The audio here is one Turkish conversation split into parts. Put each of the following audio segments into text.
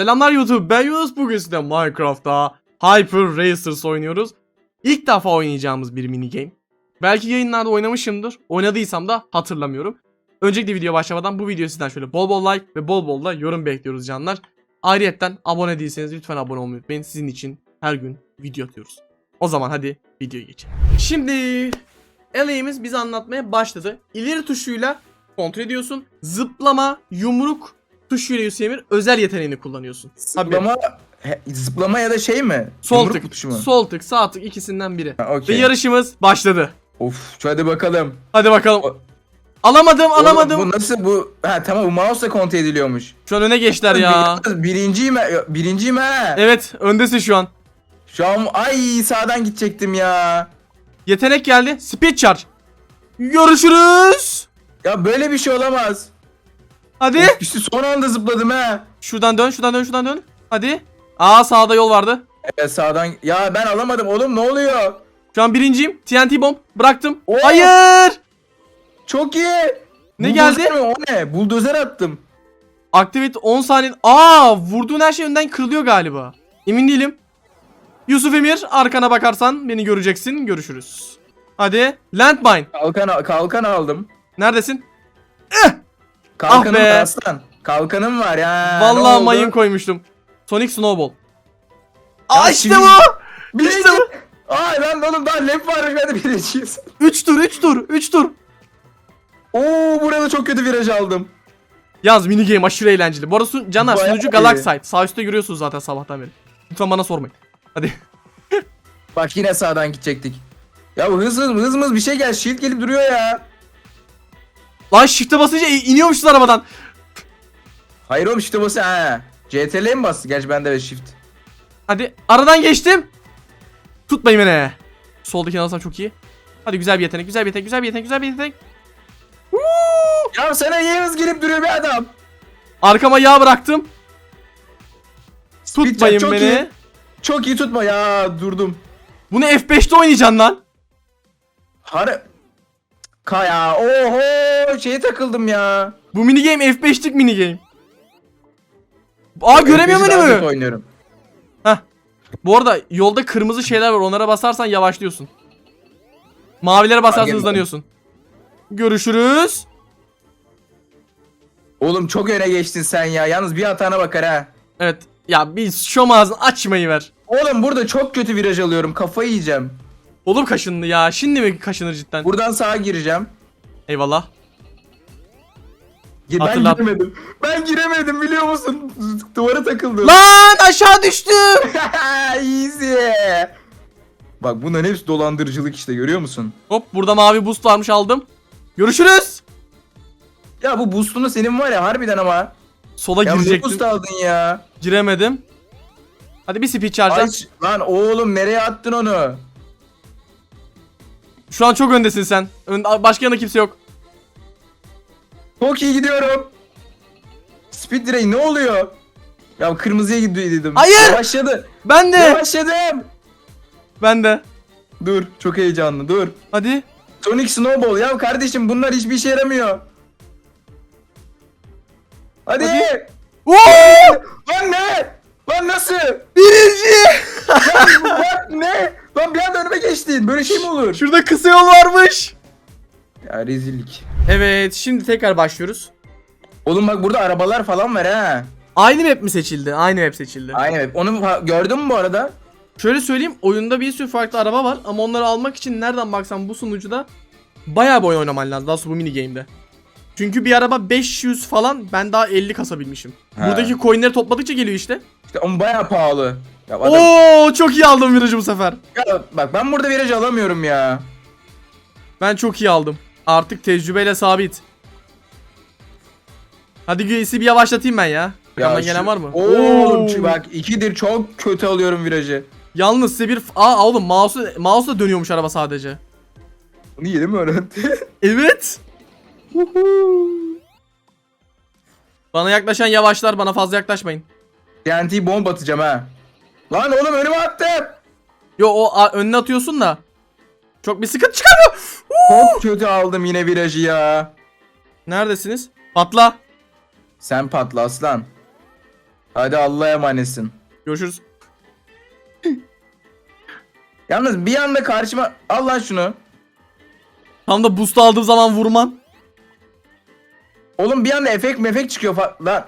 Selamlar YouTube ben Yunus bugün size Minecraft'ta Hyper Racers oynuyoruz. İlk defa oynayacağımız bir mini game. Belki yayınlarda oynamışımdır. Oynadıysam da hatırlamıyorum. Öncelikle video başlamadan bu videoyu sizden şöyle bol bol like ve bol bol da yorum bekliyoruz canlar. Ayrıyetten abone değilseniz lütfen abone olmayı unutmayın. Sizin için her gün video atıyoruz. O zaman hadi videoya geçelim. Şimdi Eleğimiz bize anlatmaya başladı. İleri tuşuyla kontrol ediyorsun. Zıplama, yumruk tuşuyla Yusuf Emir özel yeteneğini kullanıyorsun. Tabii. Zıplama, he- zıplama ya da şey mi? Sol Yumruk tık, tutuşu mu? sol tık, sağ tık ikisinden biri. Ha, Ve okey. yarışımız başladı. Of hadi bakalım. Hadi bakalım. O- Alamadım, alamadım. Oğlum, bu nasıl bu? Ha tamam bu mouse'la kontrol ediliyormuş. Şu an öne geçtiler ya. Bir- Birinciyim ha. Birinciyim ha. Evet, öndesin şu an. Şu an ay sağdan gidecektim ya. Yetenek geldi. Speed charge. Görüşürüz. Ya böyle bir şey olamaz. Hadi. İşte son anda zıpladım ha. Şuradan dön, şuradan dön, şuradan dön. Hadi. Aa sağda yol vardı. Evet sağdan. Ya ben alamadım oğlum ne oluyor? Şu an birinciyim. TNT bomb. Bıraktım. Oo. Hayır. Çok iyi. Ne Buldozer geldi? mi? O ne? Buldozer attım. Activate 10 saniye. Aa, vurduğun her şey önden kırılıyor galiba. Emin değilim. Yusuf Emir, arkana bakarsan beni göreceksin. Görüşürüz. Hadi. Landmine. Kalkan, al- kalkan aldım. Neredesin? Kalkanım Ah be. var aslan. Kalkanım var ya. Vallahi mayın koymuştum. Sonic Snowball. Aa işte şimdi- bu. Birinci. İşte bu. Ay lan oğlum daha lep varmış ben de birinciyiz. 3 tur, 3 tur, 3 tur. Oo burada çok kötü viraj aldım. Yalnız mini game aşırı eğlenceli. Bu arada Caner Bayağı sunucu. Galaxite. Sağ üstte görüyorsunuz zaten sabahtan beri. Lütfen bana sormayın. Hadi. Bak yine sağdan gidecektik. Ya bu hız hız hız mız bir şey gel shield gelip duruyor ya. Lan shift'e basınca in- iniyormuşuz arabadan. Hayır oğlum işte bu ha. CTRL'e mi bastı? Gerçi bende de shift. Hadi aradan geçtim. Tutmayın beni. Soldaki alsam çok iyi. Hadi güzel bir yetenek, güzel bir yetenek, güzel bir yetenek, güzel bir yetenek. Woo! Ya sana hız gelip duruyor bir adam? Arkama yağ bıraktım. Tutmayın çok beni. iyi. Çok iyi tutma ya durdum. Bunu F5'te oynayacaksın lan. Har Kaya oho şeye takıldım ya. Bu mini game F5'lik mini game. Aa göremiyor F5'i daha kötü mu? oynuyorum. Heh. Bu arada yolda kırmızı şeyler var. Onlara basarsan yavaşlıyorsun. Mavilere basarsan hızlanıyorsun. Görüşürüz. Oğlum çok öne geçtin sen ya. Yalnız bir hatana bakar ha. Evet. Ya bir şom ağzını açmayı ver. Oğlum burada çok kötü viraj alıyorum. Kafayı yiyeceğim. Oğlum kaşındı ya. Şimdi mi kaşınır cidden? Buradan sağa gireceğim. Eyvallah. Gi- Ben Hatırlat. giremedim. Ben giremedim biliyor musun? Duvara takıldım. Lan aşağı düştü. Easy. Bak bunların hepsi dolandırıcılık işte görüyor musun? Hop burada mavi boost varmış aldım. Görüşürüz. Ya bu boostunu senin var ya harbiden ama. Sola Ya ne girecektim. boost aldın ya? Giremedim. Hadi bir speed charge. Ay, at. lan oğlum nereye attın onu? Şu an çok öndesin sen. Ön, başka yanında kimse yok. Çok iyi gidiyorum. Speed direği ne oluyor? Ya kırmızıya gidiyor dedim. Hayır! Yavaşladı. Ben de. Yavaşladım. Ben de. Dur çok heyecanlı dur. Hadi. Sonic Snowball ya kardeşim bunlar hiçbir işe yaramıyor. Hadi. Hadi. Oo! Lan ne? Lan nasıl? Birinci. Lan ne? Lan bir anda önüme geçtin. Böyle şey mi olur? Şurada kısa yol varmış. Ya rezillik. Evet şimdi tekrar başlıyoruz. Oğlum bak burada arabalar falan var ha. Aynı map mi seçildi? Aynı map seçildi. Aynen. Onu fa- gördün mü bu arada? Şöyle söyleyeyim oyunda bir sürü farklı araba var ama onları almak için nereden baksan bu sunucuda bayağı bir oyun oynaman lazım daha bu mini game'de. Çünkü bir araba 500 falan ben daha 50 kasabilmişim. Buradaki coinleri topladıkça geliyor işte. İşte ama bayağı pahalı. Ya adam... Oo çok iyi aldım virajı bu sefer. Ya bak ben burada viraj alamıyorum ya. Ben çok iyi aldım. Artık tecrübeyle sabit. Hadi güyesi bir yavaşlatayım ben ya. Şu- gelen var mı? Oğlum Oo. şu bak ikidir çok kötü alıyorum virajı. Yalnız size bir... Aa oğlum mouse, mouse'la dönüyormuş araba sadece. Bunu yeni mi öğrendi? Evet. Bana yaklaşan yavaşlar bana fazla yaklaşmayın. TNT bomb atacağım ha. Lan oğlum önüme attım. Yo o a- önüne atıyorsun da. Çok bir sıkıntı çıkarmıyor. Çok kötü aldım yine virajı ya. Neredesiniz? Patla. Sen patla aslan. Hadi Allah'a emanetsin. Görüşürüz. Yalnız bir anda karşıma al lan şunu. Tam da boost aldığım zaman vurman. Oğlum bir anda efekt mefek çıkıyor fa- lan.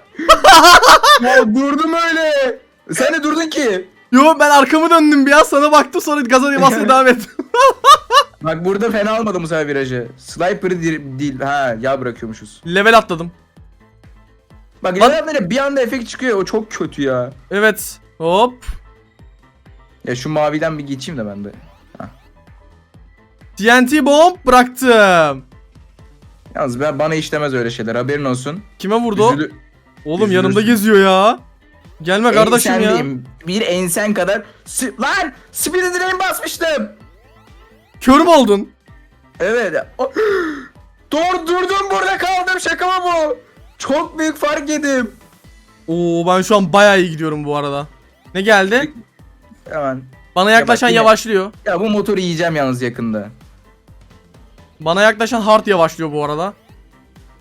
ya durdum öyle. Sen de durdun ki. Yo ben arkamı döndüm bir an sana baktım sonra gaza basmaya devam ettim. Bak burada fena almadım bu sefer virajı. Sniper'ı dir- değil. Ha yağ bırakıyormuşuz. Level atladım. Bak Lan- level'lere bir anda efekt çıkıyor. O çok kötü ya. Evet. Hop. Ya şu maviden bir geçeyim de ben de. TNT bomb bıraktım. Yalnız ben, bana işlemez öyle şeyler. Haberin olsun. Kime vurdu? o? Üzülü- Oğlum üzülürsün. yanımda geziyor ya. Gelme kardeşim ya. Ensendeyim. Bir ensen kadar. S- lan! Speed Drain basmıştım. Kör mü oldun? Evet. O- Dur durdum burada kaldım şaka mı bu? Çok büyük fark yedim. Oo ben şu an bayağı iyi gidiyorum bu arada. Ne geldi? Hemen. Bana yaklaşan yine- yavaşlıyor. Ya bu motoru yiyeceğim yalnız yakında. Bana yaklaşan hard yavaşlıyor bu arada.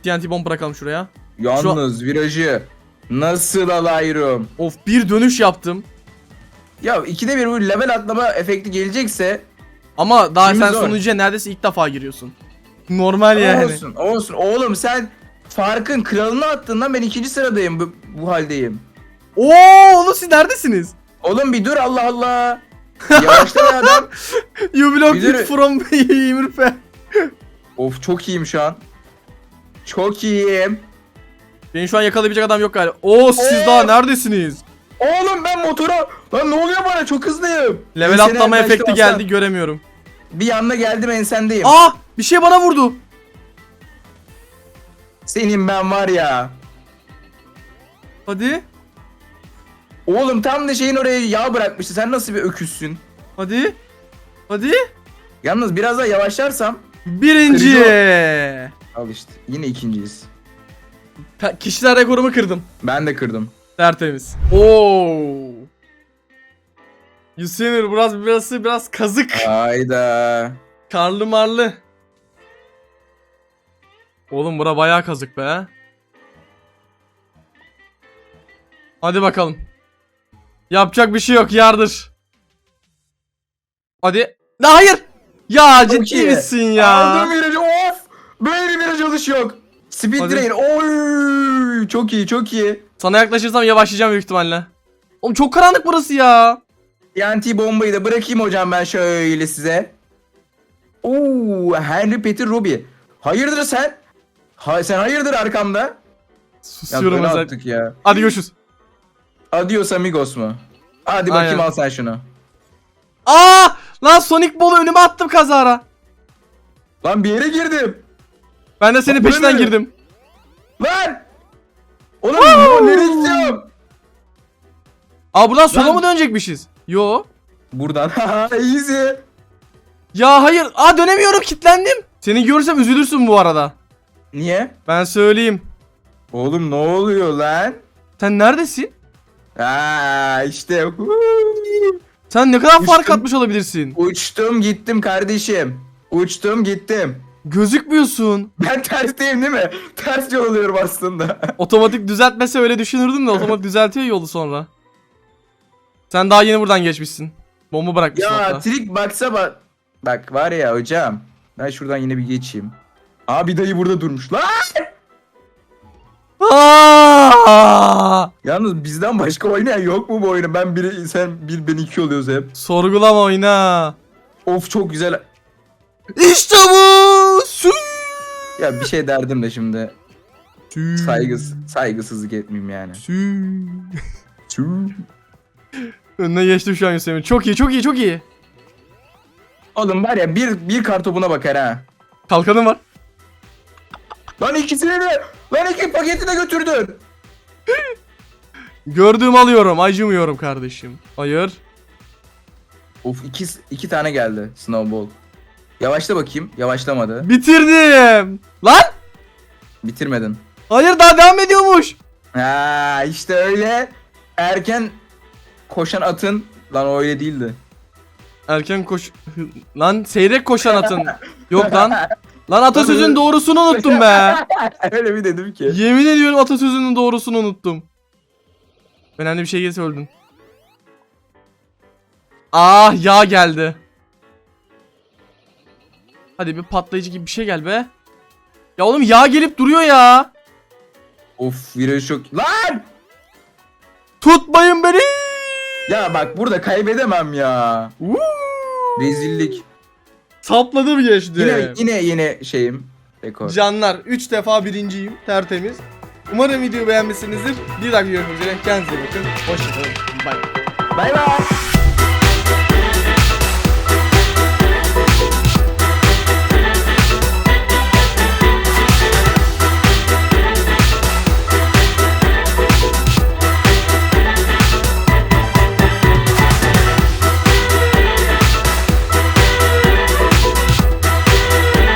TNT bomb bırakalım şuraya. Yalnız virajı nasıl alayım? Of bir dönüş yaptım. Ya ikide bir bu level atlama efekti gelecekse Ama daha Şimdi sen zor. sonucuya neredeyse ilk defa giriyorsun. Normal yani. olsun olsun. Oğlum sen farkın kralını attığından ben ikinci sıradayım bu, bu haldeyim. Oo oğlum siz neredesiniz? Oğlum bir dur Allah Allah. Yavaşla be adam. You belong it from Yimurfe. Of çok iyiyim şu an. Çok iyiyim. Beni şu an yakalayabilecek adam yok galiba. Oo siz Oo. daha neredesiniz? Oğlum ben motora... Lan ne oluyor bana çok hızlıyım. Level Ensene atlama yaklaştım efekti Hasan. geldi göremiyorum. Bir anda geldim ensendeyim. Aa bir şey bana vurdu. Senin ben var ya. Hadi. Oğlum tam da şeyin oraya yağ bırakmıştı. Sen nasıl bir öküzsün? Hadi. Hadi. Yalnız biraz daha yavaşlarsam Birinci. al işte. Yine ikinciyiz. Pe- Kişiler rekorumu kırdım. Ben de kırdım. Tertemiz. Oo. Yusinir biraz burası biraz kazık. Hayda. Karlı marlı. Oğlum bura bayağı kazık be. Hadi bakalım. Yapacak bir şey yok yardır. Hadi. La hayır. Ya ciddi iyi. misin ya? Aldım virajı of. Böyle bir viraj alış yok. Speed Hadi. Drain. Oy. Çok iyi çok iyi. Sana yaklaşırsam yavaşlayacağım büyük ihtimalle. Oğlum çok karanlık burası ya. TNT bombayı da bırakayım hocam ben şöyle size. Oo, Henry Petir Ruby. Hayırdır sen? Ha, sen hayırdır arkamda? Ya Susuyorum özel. attık ya. Hadi görüşürüz. Adios amigos mu? Hadi bakayım Aynen. al sen şunu. Aa! Lan Sonic Ball'u önüme attım kazara. Lan bir yere girdim. Ben de senin peşinden ne? girdim. Lan! Oğlum ya nereye gidiyorum? Aa buradan sola Lan- mı dönecekmişiz? Yo. Buradan. Easy. Ya hayır. Aa dönemiyorum kilitlendim. Seni görürsem üzülürsün bu arada. Niye? Ben söyleyeyim. Oğlum ne oluyor lan? Sen neredesin? Aa işte. Sen ne kadar fark Uçtum. atmış olabilirsin? Uçtum gittim kardeşim. Uçtum gittim. Gözükmüyorsun. Ben tersteyim değil mi? Ters yol alıyorum aslında. Otomatik düzeltmese öyle düşünürdüm de otomatik düzeltiyor yolu sonra. Sen daha yeni buradan geçmişsin. Bomba bırakmışsın ya hatta. trik baksa bak. Bak var ya hocam. Ben şuradan yine bir geçeyim. Abi dayı burada durmuş. Lan! Aa! Yalnız bizden başka oynayan yok mu bu oyunu? Ben biri sen bir ben iki oluyoruz hep. Sorgulama oyna. Of çok güzel. İşte bu. Sü. Ya bir şey derdim de şimdi. Sü. Saygıs saygısızlık etmeyeyim yani. Sü. Tüh. Önüne geçtim şu an Hüseyin. Çok iyi, çok iyi, çok iyi. Oğlum var ya bir bir kartopuna bakar ha. Kalkanım var. Lan ikisini de lan iki paketi de götürdün. Gördüğüm alıyorum. Acımıyorum kardeşim. Hayır. Of iki, iki tane geldi snowball. Yavaşla bakayım. Yavaşlamadı. Bitirdim. Lan? Bitirmedin. Hayır daha devam ediyormuş. Ha işte öyle. Erken koşan atın. Lan o öyle değildi. Erken koş... Lan seyrek koşan atın. Yok lan. Lan atasözün doğrusunu unuttum be. öyle bir dedim ki. Yemin ediyorum atasözünün doğrusunu unuttum. Önemli bir şey gelirse öldün. Ah yağ geldi. Hadi bir patlayıcı gibi bir şey gel be. Ya oğlum yağ gelip duruyor ya. Of viraj çok... Lan! Tutmayın beni. Ya bak burada kaybedemem ya. Uuu. Rezillik. Sapladım geçti. Yine yine yine şeyim. Rekor. Canlar 3 defa birinciyim tertemiz. Umarım videoyu beğenmişsinizdir. Bir dahaki görüşmek üzere. Kendinize bakın. Hoşçakalın. Bye. Bay bay.